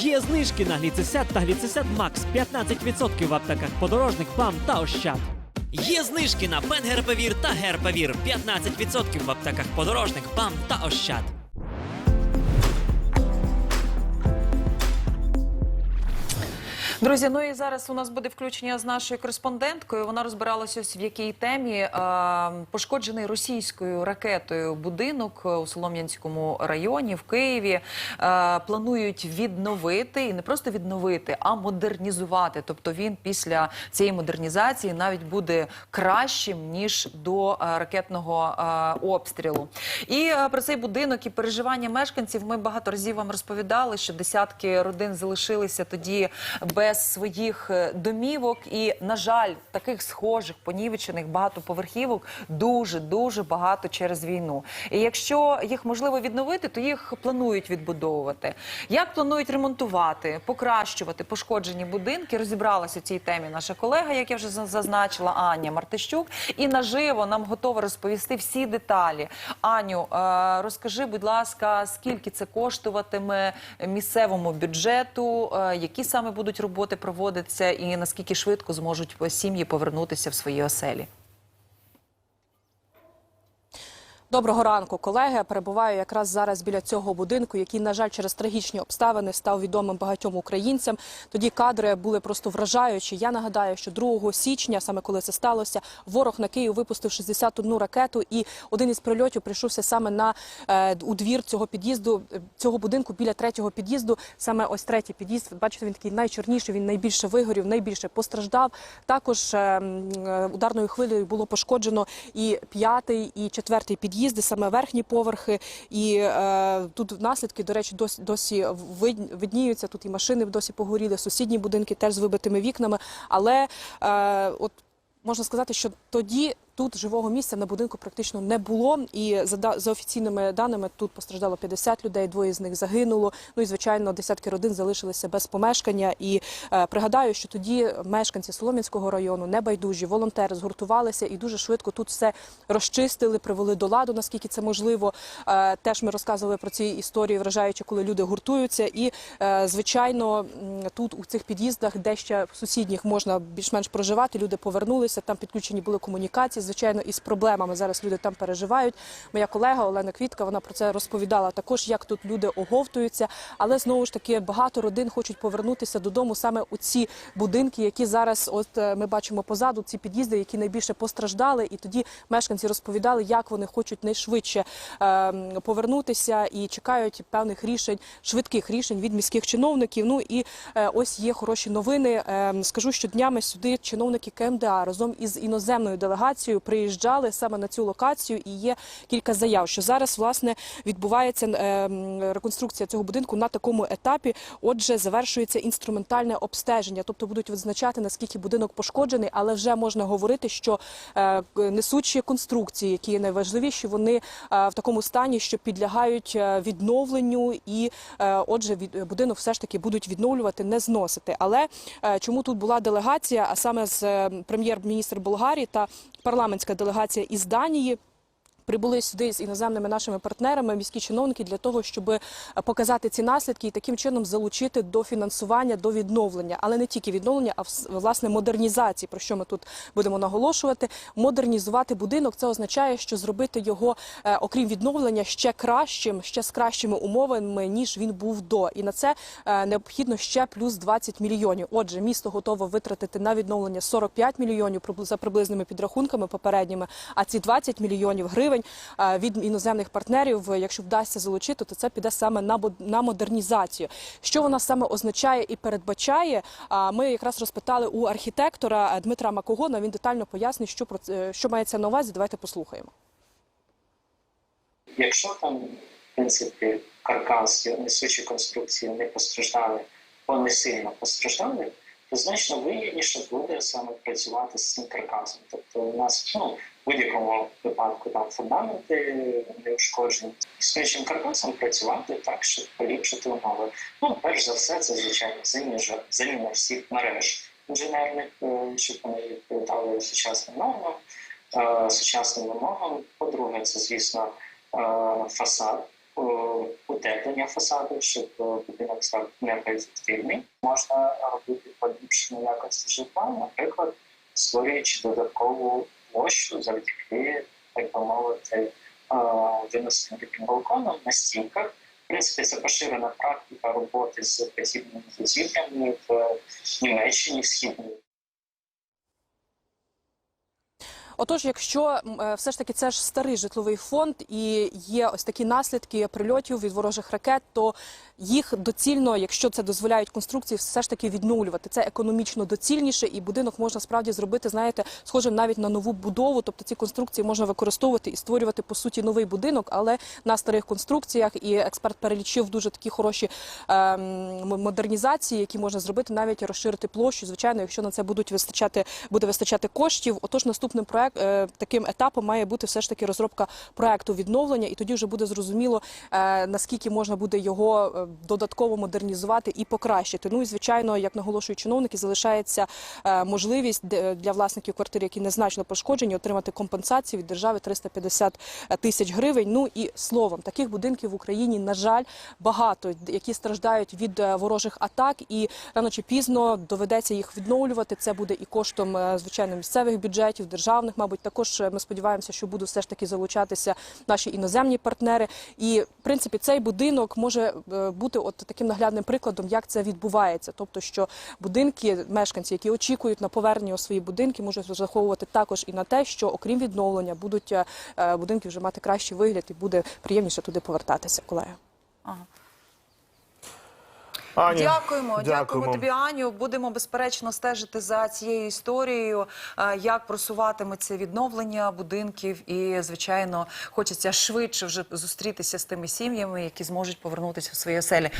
Є знижки на гліцесят та гліцесят Макс 15% в аптеках подорожник, ПАМ та Ощад. Є знижки на Пенгерпевір та Герпевір 15% в аптеках подорожник, ПАМ та Ощад. Друзі, ну і зараз у нас буде включення з нашою кореспонденткою. Вона розбиралася ось в якій темі е, пошкоджений російською ракетою будинок у Солом'янському районі в Києві. Е, планують відновити і не просто відновити, а модернізувати. Тобто він після цієї модернізації навіть буде кращим ніж до е, ракетного е, обстрілу. І е, про цей будинок і переживання мешканців ми багато разів вам розповідали, що десятки родин залишилися тоді без своїх е, домівок. І, на жаль, таких схожих понівечених багатоповерхівок дуже дуже багато через війну. І якщо їх можливо відновити, то їх планують відбудовувати. Як планують ремонтувати, покращувати пошкоджені будинки? Розібралася у цій темі наша колега, як я вже за- зазначила, Аня Мартищук. І наживо нам готова розповісти всі деталі. Аню, е, розкажи, будь ласка, скільки це коштуватиме місцевому бюджету, е, які саме будуть роботи проводитися, і наскільки швидко зможуть сім'ї повернутися в свої оселі? Доброго ранку, колеги. Перебуваю якраз зараз біля цього будинку, який, на жаль, через трагічні обставини став відомим багатьом українцям. Тоді кадри були просто вражаючі. Я нагадаю, що 2 січня, саме коли це сталося, ворог на Київ випустив 61 ракету, і один із прильотів прийшовся саме на е, у двір цього під'їзду, е, цього будинку біля третього під'їзду. Саме ось третій під'їзд. Бачите, він такий найчорніший. Він найбільше вигорів, найбільше постраждав. Також е, е, ударною хвилею було пошкоджено і п'ятий, і четвертий під'їзди, саме верхні поверхи. І е, тут наслідки, до речі, досі досі вид- видніються. Тут і машини досі погоріли, сусідні будинки теж з вибитими вікнами. Але е, от можна сказати, що тоді. Тут живого місця на будинку практично не було, і за, за офіційними даними тут постраждало 50 людей, двоє з них загинуло. Ну і звичайно, десятки родин залишилися без помешкання. І е, пригадаю, що тоді мешканці Солом'янського району, небайдужі, волонтери згуртувалися і дуже швидко тут все розчистили, привели до ладу, наскільки це можливо. Е, теж ми розказували про ці історії, вражаючи, коли люди гуртуються. І е, звичайно, тут у цих під'їздах, де ще в сусідніх можна більш-менш проживати, люди повернулися. Там підключені були комунікації. Звичайно, із проблемами зараз люди там переживають. Моя колега Олена Квітка вона про це розповідала. Також як тут люди оговтуються, але знову ж таки багато родин хочуть повернутися додому саме у ці будинки, які зараз, от е, ми бачимо позаду, ці під'їзди, які найбільше постраждали. І тоді мешканці розповідали, як вони хочуть найшвидше е, повернутися і чекають певних рішень, швидких рішень від міських чиновників. Ну і е, ось є хороші новини. Е, скажу, що днями сюди чиновники КМДА разом із іноземною делегацією приїжджали саме на цю локацію. І є кілька заяв, що зараз власне відбувається е, реконструкція цього будинку на такому етапі. Отже, завершується інструментальне обстеження, тобто будуть визначати наскільки будинок пошкоджений, але вже можна говорити, що е, несучі конструкції, які є найважливіші, вони е, в такому стані, що підлягають е, відновленню, і отже, будинок все ж таки будуть відновлювати, не зносити. Але чому тут була делегація, а саме з е, прем'єр-міністр Болгарії та парламентська делегація із Данії. Прибули сюди з іноземними нашими партнерами, міські чиновники для того, щоб е, показати ці наслідки і таким чином залучити до фінансування, до відновлення, але не тільки відновлення, а власне модернізації, про що ми тут будемо наголошувати. Модернізувати будинок це означає, що зробити його, е, окрім відновлення, ще кращим, ще з кращими умовами ніж він був до. І на це е, необхідно ще плюс 20 мільйонів. Отже, місто готово витратити на відновлення 45 мільйонів за приблизними підрахунками попередніми. А ці 20 мільйонів гривень е, від іноземних партнерів, е, якщо вдасться залучити, то це піде саме на бо- на модернізацію. Що вона саме означає і передбачає? Ми якраз розпитали у архітектора е, Дмитра Макогона. Він детально пояснить, що про це що мається на увазі. Давайте послухаємо. Якщо там, в принципі, каркас, і несучі конструкції не постраждали, або не сильно постраждали, то значно вигідніше буде саме працювати з цим каркасом. Тобто у нас ну, будь-якому випадку там фундаменти не ушкоджені. Існуючим каркасом працювати так, щоб поліпшити умови. Ну, перш за все, це звичайно заміна, заміна всіх мереж інженерних, е, щоб вони відповідали сучасним нормам, е, сучасним вимогам. По-друге, це звісно е, фасад. Утеплення фасаду, щоб будинок став енергоефективний. Можна робити поліпшення якості житла, наприклад, створюючи додаткову площу завдяки, так би мовити, е, виносеним таким балконом на стінках. В принципі, це поширена практика роботи з подібними будівлями в Німеччині, в східній Отож, якщо е, все ж таки це ж старий житловий фонд і є ось такі наслідки прильотів від ворожих ракет, то їх доцільно, якщо це дозволяють конструкції, все ж таки відновлювати. Це економічно доцільніше, і будинок можна справді зробити, знаєте, схожим навіть на нову будову. Тобто ці конструкції можна використовувати і створювати по суті новий будинок, але на старих конструкціях. І експерт перелічив дуже такі хороші ем, модернізації, які можна зробити, навіть розширити площу. Звичайно, якщо на це будуть вистачати, буде вистачати коштів. Отож, наступним проект таким етапом має бути все ж таки розробка проекту відновлення, і тоді вже буде зрозуміло е, наскільки можна буде його е, додатково модернізувати і покращити. Ну і звичайно, як наголошують чиновники, залишається е, можливість для власників квартир, які незначно пошкоджені, отримати компенсацію від держави 350 тисяч гривень. Ну і словом, таких будинків в Україні на жаль багато, які страждають від ворожих атак, і рано чи пізно доведеться їх відновлювати. Це буде і коштом звичайно місцевих бюджетів, державних, мабуть, також е, ми сподіваємося, що будуть все ж таки залучатися наші іноземні партнери. І в принципі цей будинок може е, бути от таким наглядним прикладом, як це відбувається. Тобто, що будинки, мешканці, які очікують на повернення у свої будинки, можуть розраховувати також і на те, що окрім відновлення будуть е, будинки вже мати кращий вигляд і буде приємніше туди повертатися, колеги. Аня, Дякуємо, дякуємо тобі, Аню. Будемо безперечно стежити за цією історією, е, як просуватиметься відновлення будинків. І, звичайно, хочеться швидше вже зустрітися з тими сім'ями, які зможуть повернутися в свої оселі.